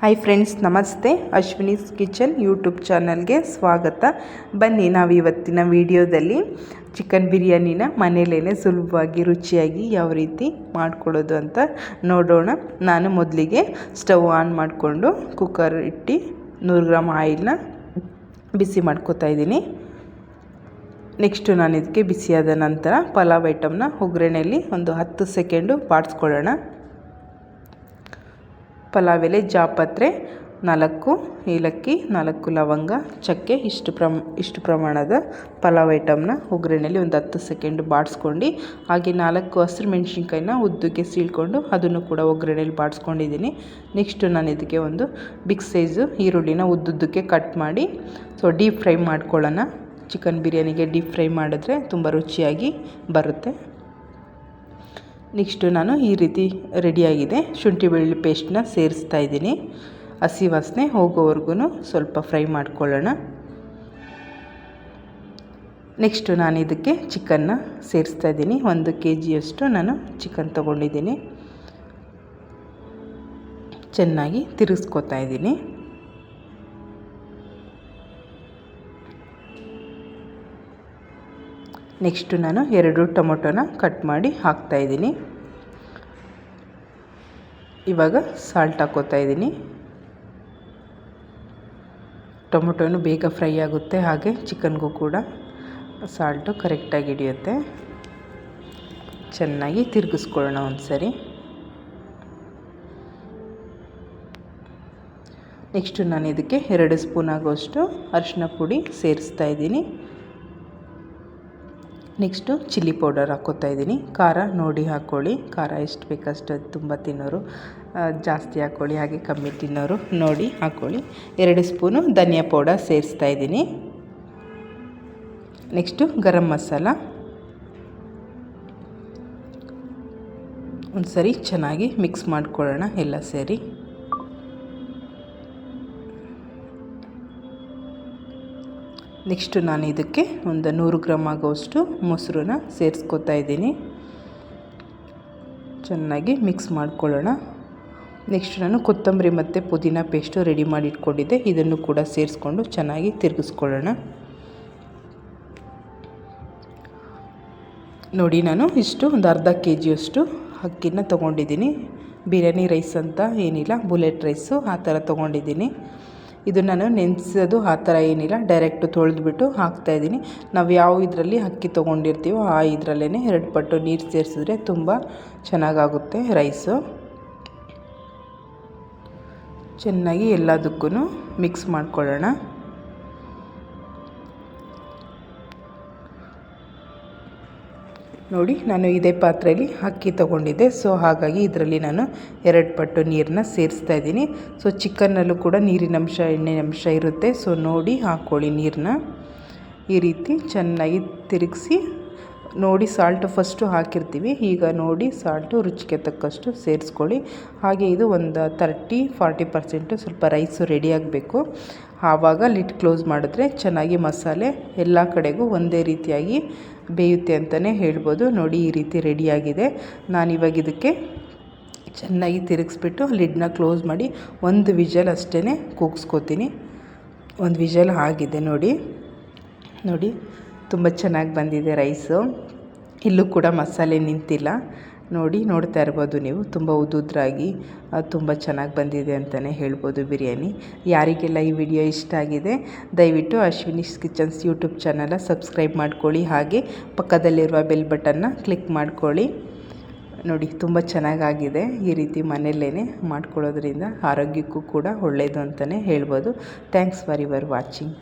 Hi friends ನಮಸ್ತೆ. Ashwini's kitchen YouTube ಚಾನಲ್ಗೆ ಸ್ವಾಗತ. ಬನ್ನಿ ನಾವು ಇವತ್ತಿನ ವಿಡಿಯೋದಲ್ಲಿ ಚಿಕನ್ ಬಿರಿಯಾನಿನ ಮನೇಲೇ ಸುಲಭವಾಗಿ ರುಚಿಯಾಗಿ ಯಾವ ರೀತಿ ಮಾಡ್ಕೊಳ್ಳೋದು ಅಂತ ನೋಡೋಣ. ನಾನು ಮೊದಲಿಗೆ ಸ್ಟವ್ ಆನ್ ಮಾಡಿಕೊಂಡು ಕುಕ್ಕರ್ ಇಟ್ಟು ನೂರು ಗ್ರಾಮ್ ಆಯಿಲ್ನ ಬಿಸಿ ಮಾಡ್ಕೋತಾ ಇದ್ದೀನಿ. ನೆಕ್ಸ್ಟು ನಾನು ಇದಕ್ಕೆ ಬಿಸಿಯಾದ ನಂತರ ಪಲಾವ್ ಐಟಮ್ನ ಒಗ್ಗರಣೆಯಲ್ಲಿ ಒಂದು ಹತ್ತು ಸೆಕೆಂಡು ಬಾಡಿಸ್ಕೊಳ್ಳೋಣ. ಪಲಾವ್ ಎಲೆ ಜಾಪತ್ರೆ, ನಾಲ್ಕು ಏಲಕ್ಕಿ, ನಾಲ್ಕು ಲವಂಗ, ಚಕ್ಕೆ, ಇಷ್ಟು ಪ್ರಮ್, ಇಷ್ಟು ಪ್ರಮಾಣದ ಪಲಾವ್ ಐಟಮ್ನ ಒಗ್ಗರಣೆಯಲ್ಲಿ ಒಂದು ಹತ್ತು ಸೆಕೆಂಡ್ ಬಾಡಿಸ್ಕೊಂಡು, ಹಾಗೆ ನಾಲ್ಕು ಹಸಿರು ಮೆಣಸಿನ್ಕಾಯಿನ ಉದ್ದಕ್ಕೆ ಸೀಳ್ಕೊಂಡು ಅದನ್ನು ಕೂಡ ಒಗ್ಗರಣೆಯಲ್ಲಿ ಬಾಡಿಸ್ಕೊಂಡಿದ್ದೀನಿ. ನೆಕ್ಸ್ಟು ನಾನು ಇದಕ್ಕೆ ಒಂದು ಬಿಗ್ ಸೈಜು ಈರುಳ್ಳಿನ ಉದ್ದುದ್ದಕ್ಕೆ ಕಟ್ ಮಾಡಿ, ಸೊ ಡೀಪ್ ಫ್ರೈ ಮಾಡ್ಕೊಳ್ಳೋಣ. ಚಿಕನ್ ಬಿರಿಯಾನಿಗೆ ಡೀಪ್ ಫ್ರೈ ಮಾಡಿದ್ರೆ ತುಂಬ ರುಚಿಯಾಗಿ ಬರುತ್ತೆ. ನೆಕ್ಸ್ಟು ನಾನು ಈ ರೀತಿ ರೆಡಿಯಾಗಿದೆ. ಶುಂಠಿ ಬೆಳ್ಳುಳ್ಳಿ ಪೇಸ್ಟ್ನ ಸೇರಿಸ್ತಾ ಇದ್ದೀನಿ. ಹಸಿ ವಾಸನೆ ಹೋಗೋವರೆಗೂ ಸ್ವಲ್ಪ ಫ್ರೈ ಮಾಡ್ಕೊಳ್ಳೋಣ. ನೆಕ್ಸ್ಟು ನಾನು ಇದಕ್ಕೆ ಚಿಕನ್ನ ಸೇರಿಸ್ತಾ ಇದ್ದೀನಿ. ಒಂದು ಕೆ ಜಿಯಷ್ಟು ನಾನು ಚಿಕನ್ ತೊಗೊಂಡಿದ್ದೀನಿ. ಚೆನ್ನಾಗಿ ತಿರುಗಿಸ್ಕೊತಾ ಇದ್ದೀನಿ. ನೆಕ್ಸ್ಟು ನಾನು ಎರಡು ಟೊಮೊಟೊನ ಕಟ್ ಮಾಡಿ ಹಾಕ್ತಾಯಿದ್ದೀನಿ ಇವಾಗ ಸಾಲ್ಟ್ ಹಾಕೋತಾ ಇದ್ದೀನಿ. ಟೊಮೊಟೊನು ಬೇಗ ಫ್ರೈ ಆಗುತ್ತೆ, ಹಾಗೆ ಚಿಕನ್ಗೂ ಕೂಡ. ಸಾಲ್ಟು ಕರೆಕ್ಟಾಗಿ ಹಿಡಿಯುತ್ತೆ. ಚೆನ್ನಾಗಿ ತಿರುಗಿಸ್ಕೊಳ್ಳೋಣ ಒಂದು ಸರಿ ನೆಕ್ಸ್ಟು ನಾನು ಇದಕ್ಕೆ ಎರಡು ಸ್ಪೂನ್ ಆಗೋಷ್ಟು ಅರಿಶಿನ ಪುಡಿ ಸೇರಿಸ್ತಾ ಇದ್ದೀನಿ. ನೆಕ್ಸ್ಟು ಚಿಲ್ಲಿ ಪೌಡರ್ ಹಾಕ್ಕೋತಾ ಇದ್ದೀನಿ. ಖಾರ ನೋಡಿ ಹಾಕ್ಕೊಳ್ಳಿ ಖಾರ ಎಷ್ಟು ಬೇಕಷ್ಟು ತುಂಬ ತಿನ್ನೋರು. ಜಾಸ್ತಿ ಹಾಕ್ಕೊಳ್ಳಿ ಹಾಗೆ ಕಮ್ಮಿ ತಿನ್ನೋರು. ನೋಡಿ ಹಾಕ್ಕೊಳ್ಳಿ ಎರಡು ಸ್ಪೂನು ಧನಿಯಾ ಪೌಡರ್ ಸೇರಿಸ್ತಾ ಇದ್ದೀನಿ. ನೆಕ್ಸ್ಟು ಗರಂ ಮಸಾಲ. ಒಂದು ಸರಿ ಚೆನ್ನಾಗಿ ಮಿಕ್ಸ್ ಮಾಡ್ಕೊಳ್ಳೋಣ ಎಲ್ಲ ಸೇರಿ. ನೆಕ್ಸ್ಟು ನಾನು ಇದಕ್ಕೆ ಒಂದು ನೂರು ಗ್ರಾಮ್ ಆಗೋಷ್ಟು ಮೊಸರನ್ನ ಸೇರಿಸ್ಕೊತಾ ಇದ್ದೀನಿ. ಚೆನ್ನಾಗಿ ಮಿಕ್ಸ್ ಮಾಡ್ಕೊಳ್ಳೋಣ. ನೆಕ್ಸ್ಟ್ ನಾನು ಕೊತ್ತಂಬರಿ ಮತ್ತು ಪುದೀನ ಪೇಸ್ಟು ರೆಡಿ ಮಾಡಿ ಇಟ್ಕೊಂಡಿದ್ದೆ ಇದನ್ನು ಕೂಡ ಸೇರಿಸ್ಕೊಂಡು ಚೆನ್ನಾಗಿ ತಿರುಗಿಸ್ಕೊಳ್ಳೋಣ. ನೋಡಿ ನಾನು ಇಷ್ಟು ಒಂದು ಅರ್ಧ ಕೆ ಜಿಯಷ್ಟು ಅಕ್ಕಿನ ತೊಗೊಂಡಿದ್ದೀನಿ. ಬಿರಿಯಾನಿ ರೈಸ್ ಅಂತ ಏನಿಲ್ಲ, ಬುಲೆಟ್ ರೈಸು ಆ ಥರ ತೊಗೊಂಡಿದ್ದೀನಿ. ಇದು ನಾನು ನೆನೆಸೋದು ಆ ಥರ ಏನಿಲ್ಲ ಡೈರೆಕ್ಟು ತೊಳೆದ್ಬಿಟ್ಟು ಹಾಕ್ತಾಯಿದ್ದೀನಿ ನಾವು ಯಾವ ಇದರಲ್ಲಿ ಅಕ್ಕಿ ತೊಗೊಂಡಿರ್ತೀವೋ ಆ ಇದರಲ್ಲೇ ಎರಡು ಪಟ್ಟು ನೀರು ಸೇರಿಸಿದ್ರೆ ತುಂಬ ಚೆನ್ನಾಗಾಗುತ್ತೆ ರೈಸು. ಚೆನ್ನಾಗಿ ಎಲ್ಲದಕ್ಕೂ ಮಿಕ್ಸ್ ಮಾಡ್ಕೊಳ್ಳೋಣ. ನೋಡಿ, ನಾನು ಇದೇ ಪಾತ್ರೆಯಲ್ಲಿ ಅಕ್ಕಿ ತಗೊಂಡಿದ್ದೆ. ಸೊ ಹಾಗಾಗಿ ಇದರಲ್ಲಿ ನಾನು ಎರಡು ಪಟ್ಟು ನೀರನ್ನ ಸೇರಿಸ್ತಾ ಇದ್ದೀನಿ. ಸೊ ಚಿಕನ್ನಲ್ಲೂ ಕೂಡ ನೀರಿನ ಅಂಶ, ಎಣ್ಣೆ ಅಂಶ ಇರುತ್ತೆ. ಸೊ ನೋಡಿ ಹಾಕ್ಕೊಳ್ಳಿ ನೀರನ್ನ. ಈ ರೀತಿ ಚೆನ್ನಾಗಿ ತಿರುಗಿಸಿ, ನೋಡಿ, ಸಾಲ್ಟು ಫಸ್ಟು ಹಾಕಿರ್ತೀವಿ. ಈಗ ನೋಡಿ, ಸಾಲ್ಟು ರುಚಿಗೆ ತಕ್ಕಷ್ಟು ಸೇರಿಸ್ಕೊಳ್ಳಿ. ಹಾಗೆ ಇದು ಒಂದು ತರ್ಟಿ ಫಾರ್ಟಿ ಪರ್ಸೆಂಟು ಸ್ವಲ್ಪ ರೈಸು ರೆಡಿ ಆಗಬೇಕು. ಆವಾಗ ಲಿಟ್ ಕ್ಲೋಸ್ ಮಾಡಿದ್ರೆ ಚೆನ್ನಾಗಿ ಮಸಾಲೆ ಎಲ್ಲ ಕಡೆಗೂ ಒಂದೇ ರೀತಿಯಾಗಿ ಬೇಯುತ್ತೆ ಅಂತಲೇ ಹೇಳ್ಬೋದು. ನೋಡಿ, ಈ ರೀತಿ ರೆಡಿಯಾಗಿದೆ. ನಾನಿವಾಗ ಇದಕ್ಕೆ ಚೆನ್ನಾಗಿ ತಿರುಗಿಸ್ಬಿಟ್ಟು ಲಿಡ್ನ ಕ್ಲೋಸ್ ಮಾಡಿ ಒಂದು ವಿಜಲ್ ಅಷ್ಟೇ ಕೂಗಿಸ್ಕೋತೀನಿ. ಒಂದು ವಿಜಲ್ ಆಗಿದೆ ನೋಡಿ. ನೋಡಿ, ತುಂಬ ಚೆನ್ನಾಗಿ ಬಂದಿದೆ ರೈಸು. ಇಲ್ಲೂ ಕೂಡ ಮಸಾಲೆ ನಿಂತಿಲ್ಲ. ನೋಡಿ ನೋಡ್ತಾ ಇರ್ಬೋದು ನೀವು. ತುಂಬ ಉದುದ್ರಾಗಿ ತುಂಬ ಚೆನ್ನಾಗಿ ಬಂದಿದೆ ಅಂತಲೇ ಹೇಳ್ಬೋದು ಬಿರಿಯಾನಿ. ಯಾರಿಗೆಲ್ಲ ಈ ವಿಡಿಯೋ ಇಷ್ಟ ಆಗಿದೆ, ದಯವಿಟ್ಟು Ashwini's kitchens YouTube channel subscribe ಮಾಡ್ಕೊಳ್ಳಿ. ಹಾಗೆ ಪಕ್ಕದಲ್ಲಿರುವ ಬೆಲ್ ಬಟನ್ನ ಕ್ಲಿಕ್ ಮಾಡ್ಕೊಳ್ಳಿ. ನೋಡಿ, ತುಂಬ ಚೆನ್ನಾಗಾಗಿದೆ ಈ ರೀತಿ ಮನೆಯಲ್ಲೇ ಮಾಡ್ಕೊಳ್ಳೋದ್ರಿಂದ ಆರೋಗ್ಯಕ್ಕೂ ಕೂಡ ಒಳ್ಳೆಯದು ಅಂತಲೇ ಹೇಳ್ಬೋದು. Thanks for your watching.